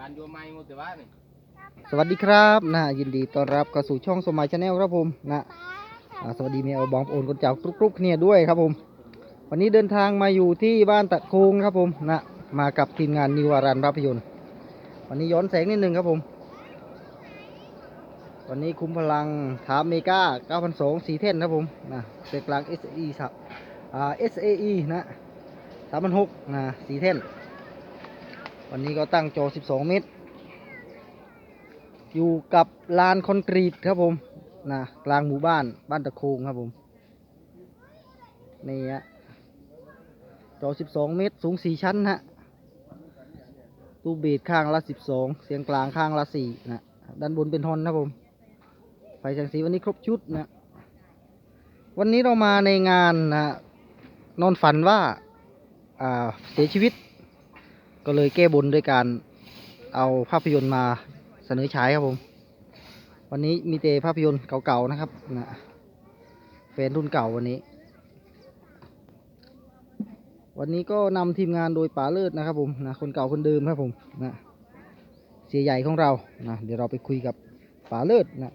บ้านโยมไม้หมดแต่ว่านี่สวัสดีครับนะยินดีต้อนรับเข้าสู่ช่องสมัยชาแนลครับผมนะอ่าสวัสดีเมียบองโอนคนเจ้ากรุ๊กๆเนี่ยด้วยครับผม วันนี้เดินทางมาอยู่ที่บ้านตะโคงครับผมนะมากับทีมงานนิวารันภาพยนตร์ วันนี้ย้อนแสงนิดนึงครับผม วันนี้คุ้มพลังถามเมกา9,200สีเท่นครับผมนะเสกกลาง SAE สับอ่า SAE นะ3,600นะสีเท่น วันนี้ก็ตั้งโจ 12 เมตร อยู่กับลานคอนกรีตครับผมนะกลางหมู่บ้านบ้านตะโคงครับผม นี่ฮะโจ 12 เมตร สูง 4 ชั้นฮะตู้เบสข้างละ 12 เสียงกลางข้างละ 4 นะ ด้านบนเป็นฮอนนะผม ไฟแสงสีวันนี้ครบชุดนะ วันนี้เรามาในงานนะนอนฝันว่าเสียชีวิต ก็เลยแก้บนด้วยการเอาภาพยนตร์มาเสนอฉายครับผม วันนี้มีแต่ภาพยนตร์เก่าๆนะครับนะแฟนรุ่นเก่าวันนี้ วันนี้ก็นำทีมงานโดยป๋าเลิศนะครับผมนะคนเก่าคนเดิมครับผมนะเสียใหญ่ของเรานะเดี๋ยวเราไปคุยกับป๋าเลิศนะ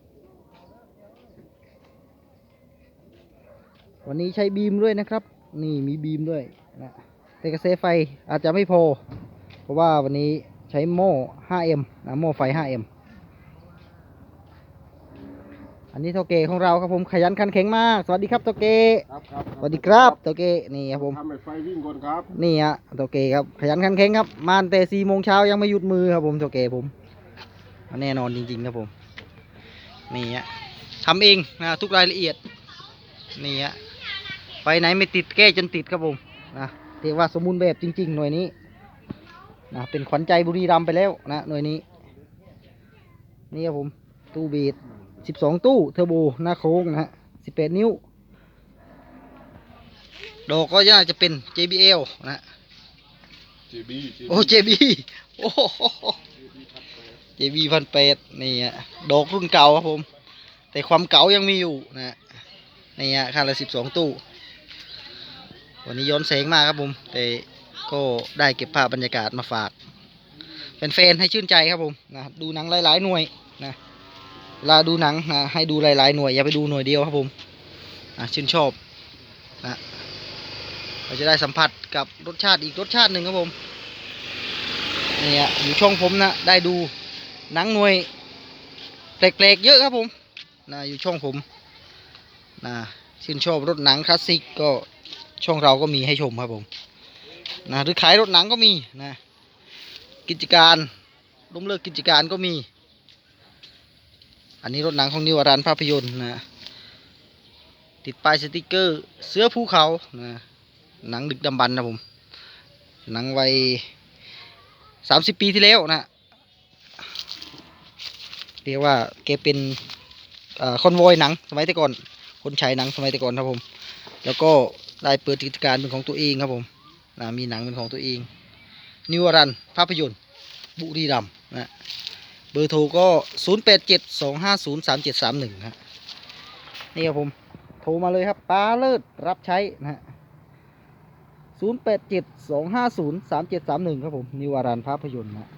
วันนี้ใช้บีมด้วยนะครับ นี่มีบีมด้วยนะแต่กระแสไฟอาจจะไม่พอ เพราะว่าวันนี้ใช้หม้อ 5M นะหม้อไฟ 5M อันนี้เท่าเกของเราครับผมขยันขันแข็งมาก สวัสดีครับเท่าเกครับครับสวัสดีครับเท่าเกนี่ครับผมทำให้ไฟวิ่งก่อนครับนี่ฮะเท่าเกครับขยันขันแข็งครับมาตั้งแต่สี่โมงเช้ายังไม่หยุดมือครับผมเท่าเกผมแน่นอนจริงๆครับผมนี่ฮะทำเองนะทุกรายละเอียดนี่ฮะไฟไหนไม่ติดแก้จนติดครับผมนะเรียกว่าสมบูรณ์แบบจริง ๆ หน่วยนี้ นะเป็นขวัญใจบุรีรัมย์ไปแล้วนะหน่วยนี้ นี่ครับผม ตู้บีดสิบสองตู้เทอร์โบหน้าโค้งนะฮะสิบแปดนิ้ว ดอกก็น่าจะเป็น JBL นะฮะจีบีโอ้ JB โอ้โห JB พันแปดนี่ฮะดอกรุ่นเก่าครับผม แต่ความเก่ายังมีอยู่นะฮะนี่ฮะคันละสิบสองตู้ วันนี้ย้อนแสงมากครับผม แต่ ก็ได้เก็บภาพบรรยากาศมาฝากแฟนๆให้ชื่นใจครับผมนะดูหนังหลายๆหน่วยนะเวลาดูหนังนะให้ดูหลายๆหน่วยอย่าไปดูหน่วยเดียวครับผมนะชื่นชอบนะเราจะได้สัมผัสกับรสชาติอีกรสชาติหนึ่งครับผมเนี่ยอยู่ช่องผมนะได้ดูหนังหน่วยแปลกๆเยอะครับผมนะอยู่ช่องผมนะชื่นชอบรถหนังคลาสสิกก็ช่องเราก็มีให้ชมครับผม นะหรือขายรถหนังก็มีนะกิจการล้มเลิกกิจการก็มี อันนี้รถหนังของนิวอรันภาพยนตร์นะติดป้ายสติกเกอร์เสือภูเขานะหนังดึกดำบรรนะผมหนังวัยสามสิบปีที่แล้วนะเรียกว่าแกเป็นคอนวอยหนังสมัยแต่ก่อน คนฉายหนังสมัยแต่ก่อนครับผม แล้วก็ได้เปิดกิจการเป็นของตัวเองครับผม นะมีหนังเป็นของตัวเอง นิวรันภาพยนตร์ บุรีรัมนะเบอร์โทรก็ 0 8 7 2 5 0 3 7 3 1ฮะนี่ครับผม โทรมาเลยครับป้าเลิศรับใช้นะฮะศูนย์แปดเจ็ดสองห้าศูนย์สามเจ็ดสามหนึ่งครับผม นิวารันภาพยนตร์นะ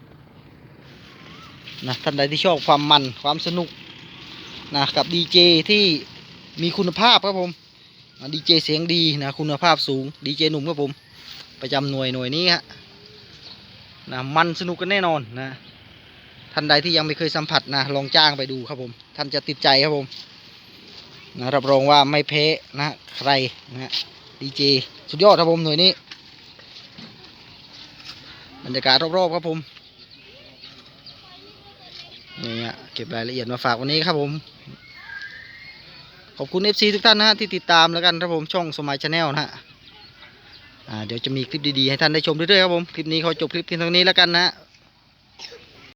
นะท่านใดที่ชอบความมันความสนุกนะกับดีเจที่มีคุณภาพครับผมดีเจเสียงดีนะคุณภาพสูงดีเจหนุ่มครับผม ประจำหน่วยหน่วยนี้ฮะนะมันสนุกกันแน่นอนนะท่านใดที่ยังไม่เคยสัมผัสนะลองจ้างไปดูครับผมท่านจะติดใจครับผมนะรับรองว่าไม่แพ้นะใครนะดีเจสุดยอดครับผมหน่วยนี้บรรยากาศรอบๆครับผมนี่ฮะเก็บรายละเอียดมาฝากวันนี้ครับผมขอบคุณ FC ทุกท่านนะฮะที่ติดตามแล้วกันครับผมช่องสมัยชาแนลนะฮะ เดี๋ยวจะมีคลิปดีๆให้ท่านได้ชมเรื่อยๆครับผม คลิปนี้ขอจบคลิปเพียงเท่านี้แล้วกันนะฮะ